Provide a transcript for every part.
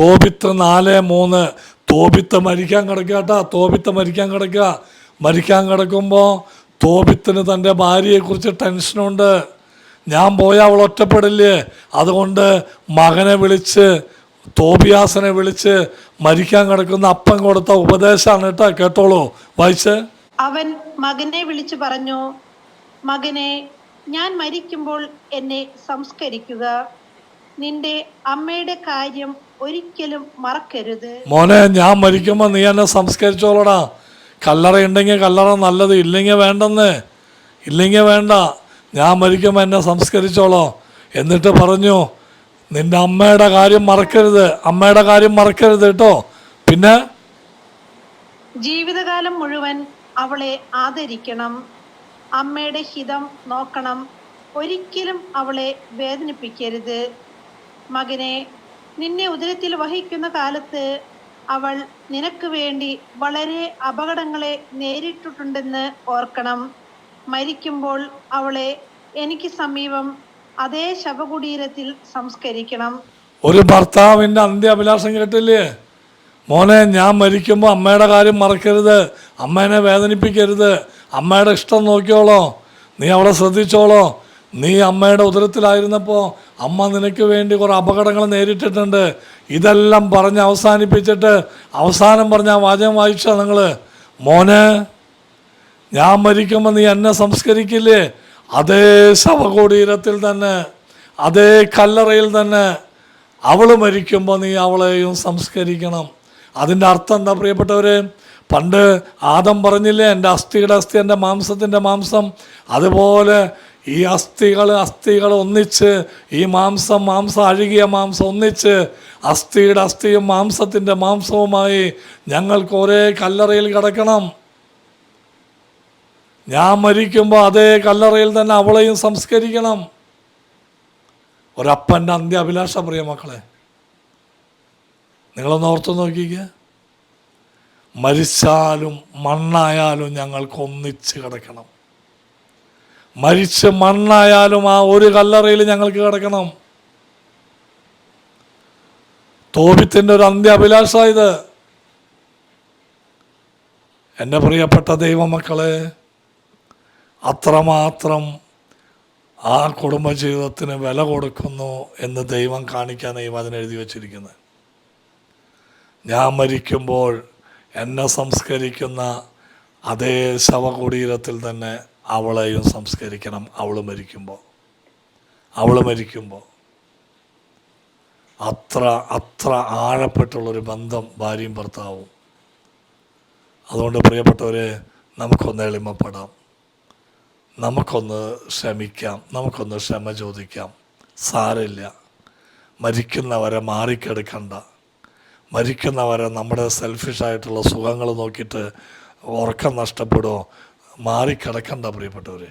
തോപിത്ത് നാല് മൂന്ന്. തോപിത്ത് മരിക്കാൻ കിടക്കുക കേട്ടാ. തോപിത്ത് മരിക്കാൻ കിടക്കുക. മരിക്കാൻ കിടക്കുമ്പോൾ തോപിത്തിന് തന്റെ ഭാര്യയെക്കുറിച്ച് ടെൻഷനുണ്ട്. ഞാൻ പോയാൽ അവൾ ഒറ്റപ്പെടില്ലേ? അതുകൊണ്ട് മകനെ വിളിച്ച് തോബിയാസനെ വിളിച്ച് മരിക്കാൻ കിടക്കുന്ന അപ്പൻ കൊടുത്ത ഉപദേശമാണ് കേട്ടോ. കേട്ടോളൂ. വായിച്ച്. അവൻ മകനെ വിളിച്ചു പറഞ്ഞു മകനെ ഞാൻ മരിക്കുമ്പോൾ എന്നെ സംസ്കരിക്കുക. നിന്റെ അമ്മയുടെ കാര്യം ഒരിക്കലും മറക്കരുത്. മോനെ ഞാൻ മരിക്കുമ്പോ നീ എന്നെ സംസ്കരിച്ചോളടാ. കല്ലറ ഉണ്ടെങ്കിൽ കല്ലറ നല്ലത് ഇല്ലെങ്കിൽ വേണ്ടെന്ന്. ഇല്ലെങ്കിൽ വേണ്ട ഞാൻ മരിക്കുമ്പോൾ എന്നെ സംസ്കരിച്ചോളോ. എന്നിട്ട് പറഞ്ഞു നിന്റെ അമ്മയുടെ കാര്യം മറക്കരുത് അമ്മയുടെ കാര്യം മറക്കരുത് കേട്ടോ. പിന്നെ? ജീവിതകാലം മുഴുവൻ അവളെ ആദരിക്കണം അമ്മയുടെ ഹിതം നോക്കണം. ഒരിക്കലും അവളെ വേദനിപ്പിക്കരുത്. മകനെ നിന്നെ ഉദരത്തിൽ വഹിക്കുന്ന കാലത്ത് അവൾ നിനക്ക് വേണ്ടി വളരെ അപകടങ്ങളെ നേരിട്ടിട്ടുണ്ടെന്ന് ഓർക്കണം. മരിക്കുമ്പോൾ അവളെ എനിക്ക് സമീപം അതേ ശവകുടീരത്തിൽ സംസ്കരിക്കണം. ഒരു ഭർത്താവിന്റെ അന്ത്യാഭിലാഷം കേട്ടില്ലേ? മോനെ ഞാൻ മരിക്കുമ്പോൾ അമ്മയുടെ കാര്യം മറക്കരുത്. അമ്മേനെ വേദനിപ്പിക്കരുത്. അമ്മയുടെ ഇഷ്ടം നോക്കിയോളോ. നീ അവളെ ശ്രദ്ധിച്ചോളോ. നീ അമ്മയുടെ ഉദരത്തിലായിരുന്നപ്പോൾ അമ്മ നിനക്ക് വേണ്ടി കുറേ അപകടങ്ങൾ നേരിട്ടിട്ടുണ്ട്. ഇതെല്ലാം പറഞ്ഞ് അവസാനിപ്പിച്ചിട്ട് അവസാനം പറഞ്ഞ ആ വാചകം വായിച്ചാൽ നിങ്ങൾ മോന് ഞാൻ മരിക്കുമ്പോൾ നീ എന്നെ സംസ്കരിക്കില്ലേ? അതേ ശവകുടീരത്തിൽ തന്നെ അതേ കല്ലറയിൽ തന്നെ. അവൾ മരിക്കുമ്പോൾ നീ അവളെയും സംസ്കരിക്കണം. അതിന്റെ അർത്ഥം എന്താ പ്രിയപ്പെട്ടവരെ? പണ്ട് ആദം പറഞ്ഞില്ലേ എന്റെ അസ്ഥിയുടെ അസ്ഥി എന്റെ മാംസത്തിന്റെ മാംസം. അതുപോലെ ഈ അസ്ഥികൾ അസ്ഥികൾ ഒന്നിച്ച് ഈ മാംസം മാംസം അഴുകിയ മാംസം ഒന്നിച്ച് അസ്ഥിയുടെ അസ്ഥിയും മാംസത്തിന്റെ മാംസവുമായി ഞങ്ങൾക്ക് ഒരേ കല്ലറയിൽ കിടക്കണം. ഞാൻ മരിക്കുമ്പോൾ അതേ കല്ലറയിൽ തന്നെ അവളെയും സംസ്കരിക്കണം. ഒരപ്പന്റെ അന്ത്യ അഭിലാഷ പ്രിയ മക്കളെ. നിങ്ങളൊന്ന് ഓർത്തു നോക്കിക്കുക മരിച്ചാലും മണ്ണായാലും ഞങ്ങൾക്ക് ഒന്നിച്ച് കിടക്കണം. മരിച്ച് മണ്ണായാലും ആ ഒരു കല്ലറയിൽ ഞങ്ങൾക്ക് കിടക്കണം. തോപിത്തിന്റെ ഒരു അന്ത്യ അഭിലാഷ ഇത് എന്റെ പ്രിയപ്പെട്ട ദൈവമക്കളെ അത്രമാത്രം ആ കുടുംബജീവിതത്തിന് വില കൊടുക്കുന്നു എന്ന് ദൈവം കാണിക്കാൻ ദൈവം അതിനെഴുതി വച്ചിരിക്കുന്നത്. ഞാൻ മരിക്കുമ്പോൾ എന്നെ സംസ്കരിക്കുന്ന അതേ ശവകുടീരത്തിൽ തന്നെ അവളെയും സംസ്കരിക്കണം. അവൾ മരിക്കുമ്പോൾ അവൾ മരിക്കുമ്പോൾ അത്ര അത്ര ആഴപ്പെട്ടുള്ളൊരു ബന്ധം ഭാര്യയും ഭർത്താവും. അതുകൊണ്ട് പ്രിയപ്പെട്ടവരെ നമുക്കൊന്ന് എളിമപ്പെടാം. നമുക്കൊന്ന് ക്ഷമിക്കാം നമുക്കൊന്ന് ക്ഷമ ചോദിക്കാം. സാരമില്ല. മരിക്കുന്നവരെ മാറിക്കെടുക്കണ്ട. മരിക്കുന്നവരെ നമ്മുടെ സെൽഫിഷായിട്ടുള്ള സുഖങ്ങൾ നോക്കിയിട്ട് ഉറക്കം നഷ്ടപ്പെടുമോ മാറിക്കിടക്കണ്ട പ്രിയപ്പെട്ടവരെ.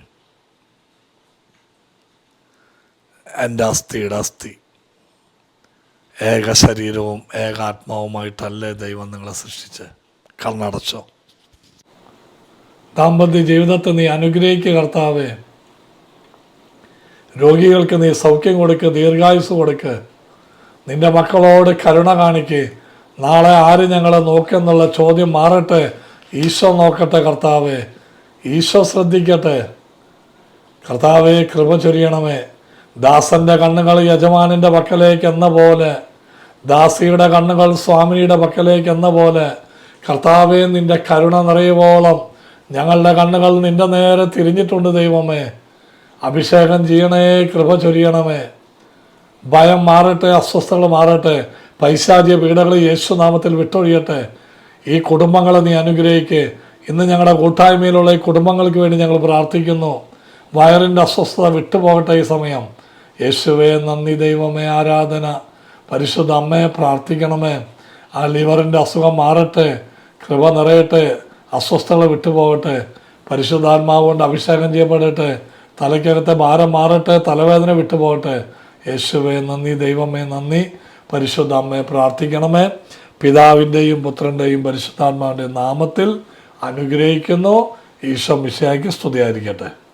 എന്റെ അസ്ഥിയുടെ അസ്ഥി. ഏക ശരീരവും ഏക ആത്മാവുമായിട്ടല്ലേ ദൈവം നിങ്ങളെ സൃഷ്ടിച്ച്? കണ്ണടച്ചോ. ദാമ്പത്യ ജീവിതത്തെ നീ അനുഗ്രഹിക്കുക കർത്താവേ. രോഗികൾക്ക് നീ സൗഖ്യം കൊടുക്ക് ദീർഘായുസ് കൊടുക്ക്. നിന്റെ മക്കളോട് കരുണ കാണിക്ക്. നാളെ ആര് ഞങ്ങളെ നോക്കെന്നുള്ള ചോദ്യം മാറട്ടെ. ഈശോ നോക്കട്ടെ കർത്താവേ. ഈശോ ശ്രദ്ധിക്കട്ടെ. കർത്താവെ കൃപ ചൊരിയണമേ. ദാസന്റെ കണ്ണുകൾ യജമാനിന്റെ പക്കലേക്ക് എന്ന പോലെ ദാസിയുടെ കണ്ണുകൾ സ്വാമിനിയുടെ പക്കലേക്ക് എന്ന പോലെ കർത്താവെ നിന്റെ കരുണ നിറയുവോളം ഞങ്ങളുടെ കണ്ണുകൾ നിന്റെ നേരെ തിരിഞ്ഞിട്ടുണ്ട് ദൈവമേ. അഭിഷേകം ചെയ്യണേ കൃപ ചൊരിയണമേ. ഭയം മാറട്ടെ അസ്വസ്ഥകൾ മാറട്ടെ പൈശാചിക പീഡകൾ യേശുനാമത്തിൽ വിട്ടൊഴിയട്ടെ. ഈ കുടുംബങ്ങളെ നീ അനുഗ്രഹിക്ക്. ഇന്ന് ഞങ്ങളുടെ കൂട്ടായ്മയിലുള്ള ഈ കുടുംബങ്ങൾക്ക് വേണ്ടി ഞങ്ങൾ പ്രാർത്ഥിക്കുന്നു. വയറിന്റെ അസ്വസ്ഥത വിട്ടുപോകട്ടെ ഈ സമയം. യേശുവേ നന്ദി ദൈവമേ ആരാധന. പരിശുദ്ധ അമ്മയെ പ്രാർത്ഥിക്കണമേ. ആ ലിവറിന്റെ അസുഖം മാറട്ടെ കൃപ നിറയട്ടെ അസ്വസ്ഥതകൾ വിട്ടുപോകട്ടെ പരിശുദ്ധാത്മാവ് കൊണ്ട് അഭിഷേകം ചെയ്യപ്പെടട്ടെ തലയ്ക്കകത്തെ ഭാരം മാറട്ടെ തലവേദന വിട്ടുപോകട്ടെ. യേശുവേ നന്ദി ദൈവമേ നന്ദി. പരിശുദ്ധ അമ്മയെ പ്രാർത്ഥിക്കണമേ. പിതാവിന്റെയും പുത്രന്റെയും പരിശുദ്ധാത്മാവിന്റെയും നാമത്തിൽ അനുഗ്രഹിക്കുന്നു. ഈശോ മിശയാക്കി സ്തുതിയായിരിക്കട്ടെ.